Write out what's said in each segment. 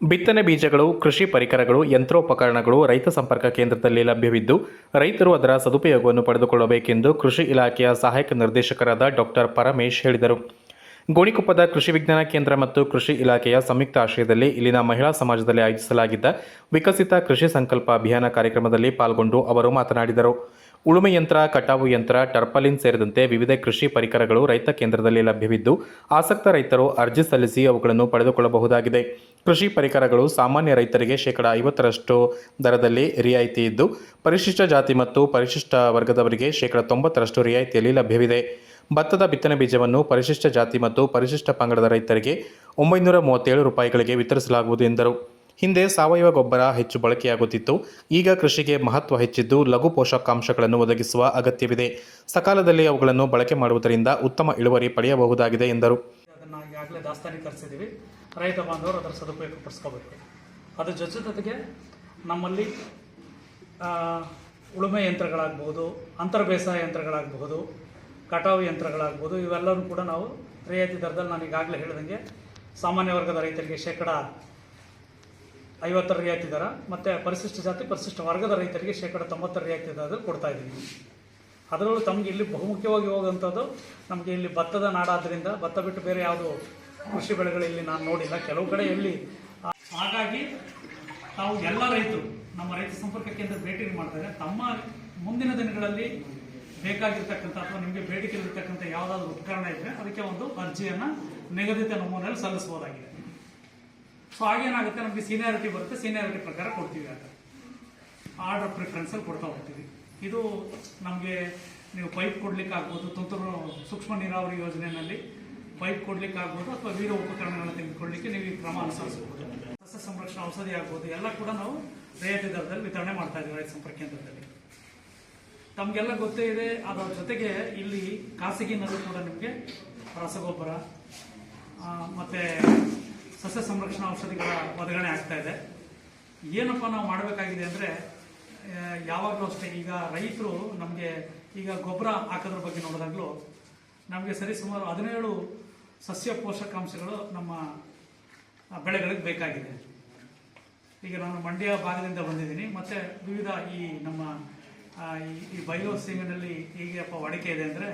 ಬಿತ್ತನೆ ಬೀಜಗಳು, ಕೃಷಿ ಪರಿಕರಗಳು, ಯಂತ್ರೋಪಕರಣಗಳು ರೈತ ಸಂಪರ್ಕ ಕೇಂದ್ರದಲ್ಲಿ ಲಭ್ಯವಿದ್ದು, ರೈತರು ಅದರ ಸದುಪಯೋಗವನ್ನು ಪಡೆದುಕೊಳ್ಳಬೇಕೆಂದು ಕೃಷಿ ಇಲಾಖೆಯ ಸಹಾಯಕ ನಿರ್ದೇಶಕರಾದ ಡಾಕ್ಟರ್ ಪರಮೇಶ್ ಹೇಳಿದರು. ಗೋಣಿಕೊಪ್ಪದ ಕೃಷಿ ವಿಜ್ಞಾನ ಕೇಂದ್ರ ಮತ್ತು ಕೃಷಿ ಇಲಾಖೆಯ ಸಂಯುಕ್ತ ಆಶ್ರಯದಲ್ಲಿ ಇಲ್ಲಿನ ಮಹಿಳಾ ಸಮಾಜದಲ್ಲಿ ಆಯೋಜಿಸಲಾಗಿದ್ದ ವಿಕಸಿತ ಕೃಷಿ ಸಂಕಲ್ಪ ಅಭಿಯಾನ ಕಾರ್ಯಕ್ರಮದಲ್ಲಿ ಪಾಲ್ಗೊಂಡು ಅವರು ಮಾತನಾಡಿದರು. ಉಳುಮೆ ಯಂತ್ರ, ಕಟಾವು ಯಂತ್ರ, ಟರ್ಪಲಿನ್ ಸೇರಿದಂತೆ ವಿವಿಧ ಕೃಷಿ ಪರಿಕರಗಳು ರೈತ ಕೇಂದ್ರದಲ್ಲಿ ಲಭ್ಯವಿದ್ದು, ಆಸಕ್ತ ರೈತರು ಅರ್ಜಿ ಸಲ್ಲಿಸಿ ಅವುಗಳನ್ನು ಪಡೆದುಕೊಳ್ಳಬಹುದಾಗಿದೆ. ಕೃಷಿ ಪರಿಕರಗಳು ಸಾಮಾನ್ಯ ರೈತರಿಗೆ ಶೇಕಡ ಐವತ್ತರಷ್ಟು ದರದಲ್ಲಿ ರಿಯಾಯಿತಿ ಇದ್ದು, ಪರಿಶಿಷ್ಟ ಜಾತಿ ಮತ್ತು ಪರಿಶಿಷ್ಟ ವರ್ಗದವರಿಗೆ ಶೇಕಡ ತೊಂಬತ್ತರಷ್ಟು ರಿಯಾಯಿತಿಯಲ್ಲಿ ಲಭ್ಯವಿದೆ. ಭತ್ತದ ಬಿತ್ತನೆ ಬೀಜವನ್ನು ಪರಿಶಿಷ್ಟ ಜಾತಿ ಮತ್ತು ಪರಿಶಿಷ್ಟ ಪಂಗಡದ ರೈತರಿಗೆ ಒಂಬೈನೂರ ಮೂವತ್ತೇಳು ರೂಪಾಯಿಗಳಿಗೆ ವಿತರಿಸಲಾಗುವುದು ಎಂದರು. ಹಿಂದೆ ಸಾವಯವ ಗೊಬ್ಬರ ಹೆಚ್ಚು ಬಳಕೆಯಾಗುತ್ತಿತ್ತು. ಈಗ ಕೃಷಿಗೆ ಮಹತ್ವ ಹೆಚ್ಚಿದ್ದು ಲಘು ಪೋಷಕಾಂಶಗಳನ್ನು ಒದಗಿಸುವ ಅಗತ್ಯವಿದೆ. ಸಕಾಲದಲ್ಲಿ ಅವುಗಳನ್ನು ಬಳಕೆ ಮಾಡುವುದರಿಂದ ಉತ್ತಮ ಇಳುವರಿ ಪಡೆಯಬಹುದಾಗಿದೆ ಎಂದರು. ಅದನ್ನು ಈಗಾಗಲೇ ರೈತ ಬಾಂಧವರು ಅದರ ಸದುಪಯೋಗ ಪಡಿಸ್ಕೋಬೇಕು. ಅದ್ರ ಜೊತೆ ಜೊತೆಗೆ ನಮ್ಮಲ್ಲಿ ಉಳುಮೆ ಯಂತ್ರಗಳಾಗ್ಬೋದು ಅಂತರ ಬೇಸಾಯ ಯಂತ್ರಗಳಾಗಬಹುದು ಕಟಾವು ಯಂತ್ರಗಳಾಗ್ಬೋದು ಇವೆಲ್ಲವೂ ಕೂಡ ನಾವು ರಿಯಾಯಿತಿ ದರದಲ್ಲಿ ನಾನು ಈಗಾಗಲೇ ಹೇಳಿದಂಗೆ ಸಾಮಾನ್ಯ ವರ್ಗದ ರೈತರಿಗೆ ಶೇಕಡ ಐವತ್ತರ ರಿಯಾಯಿತಿ ದರ ಮತ್ತು ಪರಿಶಿಷ್ಟ ಜಾತಿ, ಪರಿಶಿಷ್ಟ ವರ್ಗದ ರೈತರಿಗೆ ಶೇಕಡ ತೊಂಬತ್ತರ ರಿಯಾಯಿತಿ ದರದಲ್ಲಿ ಕೊಡ್ತಾ ಇದ್ದೀವಿ. ಅದರಲ್ಲೂ ತಮಗೆ ಇಲ್ಲಿ ಬಹುಮುಖ್ಯವಾಗಿ ಹೋಗುವಂಥದ್ದು ನಮಗೆ ಇಲ್ಲಿ ಭತ್ತದ ನಾಡಾದ್ದರಿಂದ ಭತ್ತ ಬಿಟ್ಟು ಬೇರೆ ಯಾವುದು ಕೃಷಿ ಬೆಳೆಗಳು ಇಲ್ಲಿ ನಾನು ನೋಡಿಲ್ಲ. ಕೆಲವು ಕಡೆ ಇಲ್ಲಿ ಹಾಗಾಗಿ ತಾವು ಎಲ್ಲ ರೈತರು ನಮ್ಮ ರೈತ ಸಂಪರ್ಕ ಕೇಂದ್ರ ಭೇಟಿ ಮಾಡಿದರೆ ತಮ್ಮ ಮುಂದಿನ ದಿನಗಳಲ್ಲಿ ಬೇಕಾಗಿರ್ತಕ್ಕಂಥ ಅಥವಾ ನಿಮಗೆ ಬೇಡಿಕೆ ಇರತಕ್ಕಂಥ ಯಾವುದಾದ್ರೂ ಉಪಕರಣ ಇದ್ದರೆ ಅದಕ್ಕೆ ಒಂದು ಅರ್ಜಿಯನ್ನು ನಿಗದಿತ ನಮೂನೆಯಲ್ಲಿ ಸಲ್ಲಿಸಬಹುದಾಗಿದೆ. ಸೊ ಹಾಗೇನಾಗುತ್ತೆ ನಮಗೆ ಸೀನಿಯಾರಿಟಿ ಬರುತ್ತೆ. ಸೀನಿಯಾರಿಟಿ ಪ್ರಕಾರ ಕೊಡ್ತೀವಿ ಅಂತ. ಆರ್ಡರ್ ಪ್ರಿಫರೆನ್ಸಲ್ಲಿ ಕೊಡ್ತಾ ಹೋಗ್ತೀವಿ. ಇದು ನಮಗೆ ನೀವು ಪೈಪ್ ಕೊಡ್ಲಿಕ್ಕೆ ಆಗ್ಬೋದು ತುಂತುರು ಸೂಕ್ಷ್ಮ ನೀರಾವರಿ ಯೋಜನೆಯಲ್ಲಿ ಪೈಪ್ ಕೊಡ್ಲಿಕ್ಕೆ ಆಗ್ಬೋದು ಅಥವಾ ವೀರ ಉಪಕರಣಗಳನ್ನ ತೆಗೆದುಕೊಳ್ಳಲಿಕ್ಕೆ ನೀವು ಈ ಕ್ರಮ ಅನುಸರಿಸಬಹುದು. ಸಸ್ಯ ಸಂರಕ್ಷಣಾ, ಔಷಧಿ ಆಗ್ಬೋದು, ಎಲ್ಲ ಕೂಡ ನಾವು ರಿಯಾಯಿತಿ ದರದಲ್ಲಿ ವಿತರಣೆ ಮಾಡ್ತಾ ಇದ್ದೀವಿ ರೈತ ಸಂಪರ್ಕ ಕೇಂದ್ರದಲ್ಲಿ. ತಮಗೆಲ್ಲ ಗೊತ್ತೇ ಇದೆ, ಅದರ ಜೊತೆಗೆ ಇಲ್ಲಿ ಖಾಸಗಿನಲ್ಲೂ ಕೂಡ ನಿಮಗೆ ರಸಗೊಬ್ಬರ ಮತ್ತೆ ಸಸ್ಯ ಸಂರಕ್ಷಣಾ ಔಷಧಿಗಳ ಬದಲಾವಣೆ ಆಗ್ತಾ ಇದೆ. ಏನಪ್ಪ ನಾವು ಮಾಡಬೇಕಾಗಿದೆ ಅಂದರೆ ಯಾವಾಗಲೂ ಅಷ್ಟೇ, ಈಗ ರೈತರು ನಮಗೆ ಈಗ ಗೊಬ್ಬರ ಹಾಕೋದ್ರ ಬಗ್ಗೆ ನೋಡಿದಾಗಲೂ ನಮಗೆ ಸರಿಸುಮಾರು ಹದಿನೇಳು ಸಸ್ಯ ಪೋಷಕಾಂಶಗಳು ನಮ್ಮ ಬೆಳೆಗಳಿಗೆ ಬೇಕಾಗಿದೆ. ಈಗ ನಾನು ಮಂಡ್ಯ ಭಾಗದಿಂದ ಬಂದಿದ್ದೀನಿ. ಮತ್ತು ವಿವಿಧ ಈ ನಮ್ಮ ಈ- ಈ ಬಯಲು ಸೀಮೆನಲ್ಲಿ ಹೇಗೆಪ್ಪ ಅಡಿಕೆ ಇದೆ ಅಂದರೆ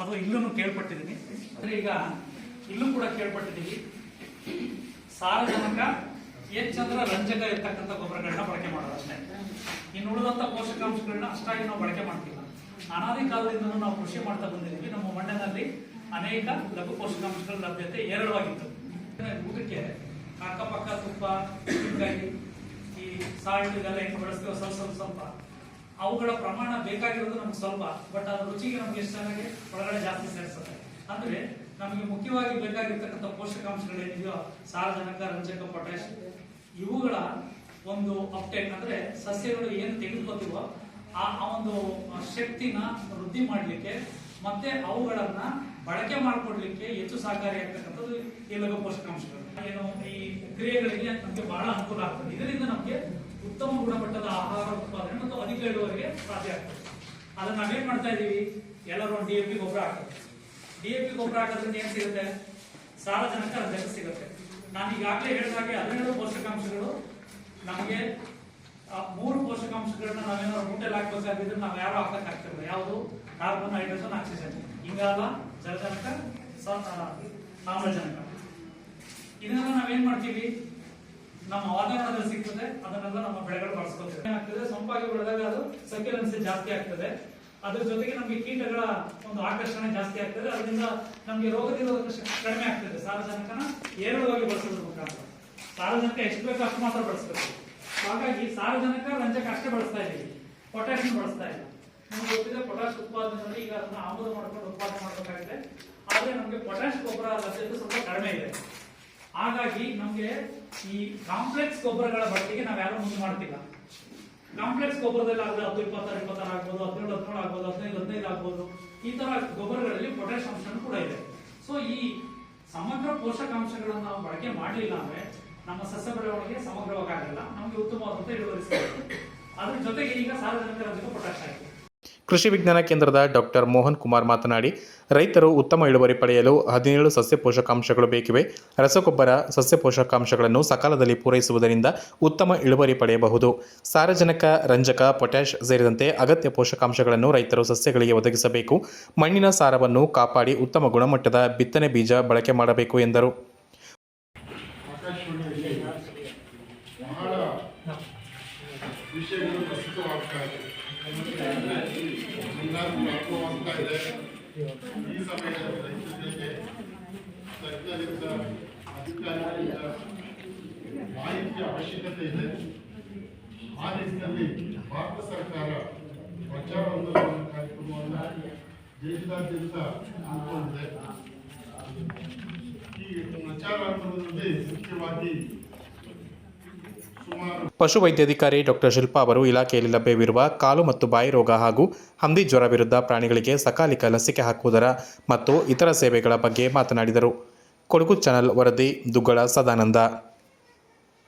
ಅಥವಾ ಇಲ್ಲೂ ಕೇಳ್ಪಟ್ಟಿದ್ದೀನಿ. ಅಂದರೆ ಈಗ ಇಲ್ಲೂ ಕೂಡ ಕೇಳ್ಪಟ್ಟಿದ್ದೀವಿ. ಸಾರಜನಕ ಹೆಚ್ಚಂದ್ರೆ ರಂಜಕ ಇರ್ತಕ್ಕಂಥ ಗೊಬ್ಬರಗಳನ್ನ ಬಳಕೆ ಮಾಡೋದು ಅಷ್ಟೇ ಇನ್ನು ಉಳಿದಂತ ಪೋಷಕಾಂಶಗಳನ್ನ ಅಷ್ಟಾಗಿ ನಾವು ಬಳಕೆ ಮಾಡ್ತಿಲ್ಲ. ಅನಾದಿ ಕಾಲದಿಂದಲೂ ನಾವು ಕೃಷಿ ಮಾಡ್ತಾ ಬಂದಿದ್ದೀವಿ. ನಮ್ಮ ಮಣ್ಣಿನಲ್ಲಿ ಅನೇಕ ಲಘು ಪೋಷಕಾಂಶಗಳ ಲಭ್ಯತೆ ಏರಳವಾಗಿತ್ತು ಇದಕ್ಕೆ ಅಕ್ಕಪಕ್ಕ ತುಪ್ಪ, ಉಪ್ಪಿನಕಾಯಿ, ಈ ಸಾಲ್ಟ್ ಇದೆಲ್ಲ ಏನು ಬಳಸ್ತೀವೋ ಸ್ವಲ್ಪ ಸ್ವಲ್ಪ ಸ್ವಲ್ಪ. ಅವುಗಳ ಪ್ರಮಾಣ ಬೇಕಾಗಿರೋದು ನಮ್ಗೆ ಸ್ವಲ್ಪ, ಬಟ್ ಅದ್ರ ರುಚಿಗೆ ನಮ್ಗೆ ಎಷ್ಟು ಚೆನ್ನಾಗಿ ಒಳಗಡೆ ಜಾಸ್ತಿ ಸೇರಿಸುತ್ತೆ. ಅಂದ್ರೆ ನಮಗೆ ಮುಖ್ಯವಾಗಿ ಬೇಕಾಗಿರ್ತಕ್ಕಂಥ ಪೋಷಕಾಂಶಗಳೇನಿದೆಯೋ ಸಾರಜನಕ, ರಂಜಕ ಪೊಟ್ಯಾಶ್ ಇವುಗಳ ಒಂದು ಅಪ್ಟೇಕ್ ಅಂದ್ರೆ ಸಸ್ಯಗಳು ಏನು ತೆಗೆದುಕೊತೀವೋ ಆ ಒಂದು ಶಕ್ತಿನ ವೃದ್ಧಿ ಮಾಡಲಿಕ್ಕೆ ಮತ್ತೆ ಅವುಗಳನ್ನ ಬಳಕೆ ಮಾಡಿಕೊಡ್ಲಿಕ್ಕೆ ಹೆಚ್ಚು ಸಹಕಾರಿಯಾಗ್ತಕ್ಕಂಥದ್ದು ಈ ಲಘು ಪೋಷಕಾಂಶಗಳು. ಏನು ಈ ಕ್ರಿಯೆಗಳಿಗೆ ನಮಗೆ ಬಹಳ ಅನುಕೂಲ ಆಗ್ತದೆ. ಇದರಿಂದ ನಮಗೆ ಉತ್ತಮ ಗುಣಮಟ್ಟದ ಆಹಾರ ಉತ್ಪಾದನೆ ಮತ್ತು ಅಧಿಕ ಇಳುವರಿಗೆ ಸಾಧ್ಯ ಆಗ್ತದೆ. ಅದನ್ನ ನಾವೇನ್ ಮಾಡ್ತಾ ಇದೀವಿ? ಎಲ್ಲರೂ ಡಿ ಎ ಪಿ ಗೊಬ್ಬರ ಹಾಕ್ತಾರೆ ಡಿ ಎ ಪಿ ಗೊಬ್ಬರ ಹಾಕೋದ್ರಿಂದ ಏನ್ ಸಿಗುತ್ತೆ? ಸಾರಜನಕ ರಜಕ ಸಿಗುತ್ತೆ. ನಾನು ಈಗಾಗಲೇ ಹೇಳಿದ ಹಾಗೆ ಹದಿನೇಳು ಪೋಷಕಾಂಶಗಳು ನಮಗೆ ಮೂರು ಪೋಷಕಾಂಶಗಳನ್ನ ನಾವೇನಾದ್ರು ಮೂಟೆಲ್ ಹಾಕ್ಬೇಕಾಗಿದ್ರೆ ನಾವು ಯಾರು ಹಾಕಕ್ ಆಗ್ತಿರಲ್ಲ ಯಾವುದು? ಕಾರ್ಬನ್ ಹೈಡ್ರೋಜನ್ ಆಕ್ಸಿಜನ್ ಇಂಗಾಲ ಜಲಜನಕ ಆಮ್ಲಜನಕ ಇದನ್ನೆಲ್ಲ ನಾವೇನ್ ಮಾಡ್ತೀವಿ? ನಮ್ಮ ವಾತಾವರಣದಲ್ಲಿ ಸಿಗ್ತದೆ. ಅದನ್ನೆಲ್ಲ ನಮ್ಮ ಬೆಳೆಗಳು ಬಳಸ್ಕೊತೀವಿ. ಏನಾಗ್ತದೆ? ಸೊಂಪಾಗಿ ಬೆಳೆದಾಗ ಅದು ಸಕ್ಯುಲೆನ್ಸಿ ಜಾಸ್ತಿ ಆಗ್ತದೆ. ಅದ್ರ ಜೊತೆಗೆ ನಮಗೆ ಕೀಟಗಳ ಒಂದು ಆಕರ್ಷಣೆ ಜಾಸ್ತಿ ಆಗ್ತದೆ. ಅದರಿಂದ ನಮಗೆ ರೋಗ ನಿರೋಧಕ ಶಕ್ತಿ ಕಡಿಮೆ ಆಗ್ತದೆ. ಸಾರಜನಕನ ಏರಳವಾಗಿ ಬಳಸೋದ್ರ ಮುಖಾಂತರ. ಸಾರಜನಕ ಎಷ್ಟು ಬೇಕೋ ಅಷ್ಟು ಮಾತ್ರ ಬಳಸಬೇಕು. ಹಾಗಾಗಿ ಸಾರಜನಕ ರಂಜಕ ಅಷ್ಟೇ ಬಳಸ್ತಾ ಇದ್ದೀವಿ ಪೊಟ್ಯಾಷಿಯಂ ಬಳಸ್ತಾ ಇಲ್ಲ. ನಮ್ಗೆ ಗೊತ್ತಿದೆ ಪೊಟ್ಯಾಶ್ ಉತ್ಪಾದನೆಯಲ್ಲಿ ಈಗ ಅದನ್ನ ಆಮದು ಮಾಡ್ಕೊಂಡು ಉತ್ಪಾದನೆ ಮಾಡಬೇಕಾಗಿದೆ. ಆದ್ರೆ ನಮಗೆ ಪೊಟ್ಯಾಶ್ ಗೊಬ್ಬರ ಲಭ್ಯತೆ ಸ್ವಲ್ಪ ಕಡಿಮೆ ಇದೆ. ಹಾಗಾಗಿ ನಮಗೆ ಈ ಕಾಂಪ್ಲೆಕ್ಸ್ ಗೊಬ್ಬರಗಳ ಬಳಕೆಗೆ ನಾವು ಯಾರು ಮುಂದೆ ಮಾಡ್ತಿಲ್ಲ. ಕಾಂಪ್ಲೆಕ್ಸ್ ಗೊಬ್ಬರದಲ್ಲಿ ಆಗಲಿ ಹತ್ತು, ಇಪ್ಪತ್ತಾರು ಇಪ್ಪತ್ತಾರು ಆಗ್ಬೋದು, ಹದಿನೇಳು ಹದಿನೇಳು ಆಗ್ಬೋದು, ಹದಿನೈದು ಹದಿನೈದು ಆಗ್ಬೋದು, ಈ ತರ ಗೊಬ್ಬರಗಳಲ್ಲಿ ಪೊಟ್ಯಾಶ್ ಅಂಶನೂ ಕೂಡ ಇದೆ. ಸೊ ಈ ಸಮಗ್ರ ಪೋಷಕಾಂಶಗಳನ್ನು ನಾವು ಬಳಕೆ ಮಾಡಲಿಲ್ಲ ಅಂದ್ರೆ ನಮ್ಮ ಸಸ್ಯ ಬೆಳವಣಿಗೆ ಸಮಗ್ರವಾಗಿ ಆಗಲ್ಲ, ನಮಗೆ ಉತ್ತಮವಾದಂತ ಇಳುವರಿ ಸಿಗುತ್ತೆ. ಅದ್ರ ಜೊತೆಗೆ ಈಗ ಸಾರ್ವಜನಿಕ ರಂಜಕ ಪೊಟ್ಯಾಶ್ ಆಗಿದೆ. ಕೃಷಿ ವಿಜ್ಞಾನ ಕೇಂದ್ರದ ಡಾಕ್ಟರ್ ಮೋಹನ್ ಕುಮಾರ್ ಮಾತನಾಡಿ, ರೈತರು ಉತ್ತಮ ಇಳುವರಿ ಪಡೆಯಲು ಹದಿನೇಳು ಸಸ್ಯ ಪೋಷಕಾಂಶಗಳು ಬೇಕಿವೆ. ರಸಗೊಬ್ಬರ, ಸಸ್ಯ ಪೋಷಕಾಂಶಗಳನ್ನು ಸಕಾಲದಲ್ಲಿ ಪೂರೈಸುವುದರಿಂದ ಉತ್ತಮ ಇಳುವರಿ ಪಡೆಯಬಹುದು. ಸಾರಜನಕ, ರಂಜಕ, ಪೊಟ್ಯಾಷ್ ಸೇರಿದಂತೆ ಅಗತ್ಯ ಪೋಷಕಾಂಶಗಳನ್ನು ರೈತರು ಸಸ್ಯಗಳಿಗೆ ಒದಗಿಸಬೇಕು. ಮಣ್ಣಿನ ಸಾರವನ್ನು ಕಾಪಾಡಿ ಉತ್ತಮ ಗುಣಮಟ್ಟದ ಬಿತ್ತನೆ ಬೀಜ ಬಳಕೆ ಮಾಡಬೇಕು ಎಂದರು. ಪ್ರಾರಂಭವಾಗ್ತಾ ಇದೆ ಈ ಸಮಯದಲ್ಲಿ ರೈತರಿಗೆ ಸರ್ಕಾರದಿಂದ ಅಧಿಕಾರಿಗಳಿಂದ ಮಾಹಿತಿಯ ಅವಶ್ಯಕತೆ ಇದೆ ಆ ನಿಟ್ಟಿನಲ್ಲಿ ಭಾರತ ಸರ್ಕಾರ ಆಂದೋಲನ ಕಾರ್ಯಕ್ರಮವನ್ನು ದೇಶಾದ್ಯಂತ ಹಮ್ಮಿಕೊಂಡಿದೆ ಈ ಪ್ರಚಾರ ಆಂದೋಲನದಲ್ಲಿ ಮುಖ್ಯವಾಗಿ ಪಶುವೈದ್ಯಾಧಿಕಾರಿ ಡಾಕ್ಟರ್ ಶಿಲ್ಪಾ ಅವರು ಇಲಾಖೆಯಲ್ಲಿ ಲಭ್ಯವಿರುವ ಕಾಲು ಮತ್ತು ಬಾಯಿ ರೋಗ ಹಾಗೂ ಹಂದಿ ಜ್ವರ ವಿರುದ್ಧ ಪ್ರಾಣಿಗಳಿಗೆ ಸಕಾಲಿಕ ಲಸಿಕೆ ಹಾಕುವುದರ ಮತ್ತು ಇತರ ಸೇವೆಗಳ ಬಗ್ಗೆ ಮಾತನಾಡಿದರು. ಕೊಡಗು ಚಾನಲ್ ವರದಿ ದುಗ್ಗಳ ಸದಾನಂದ.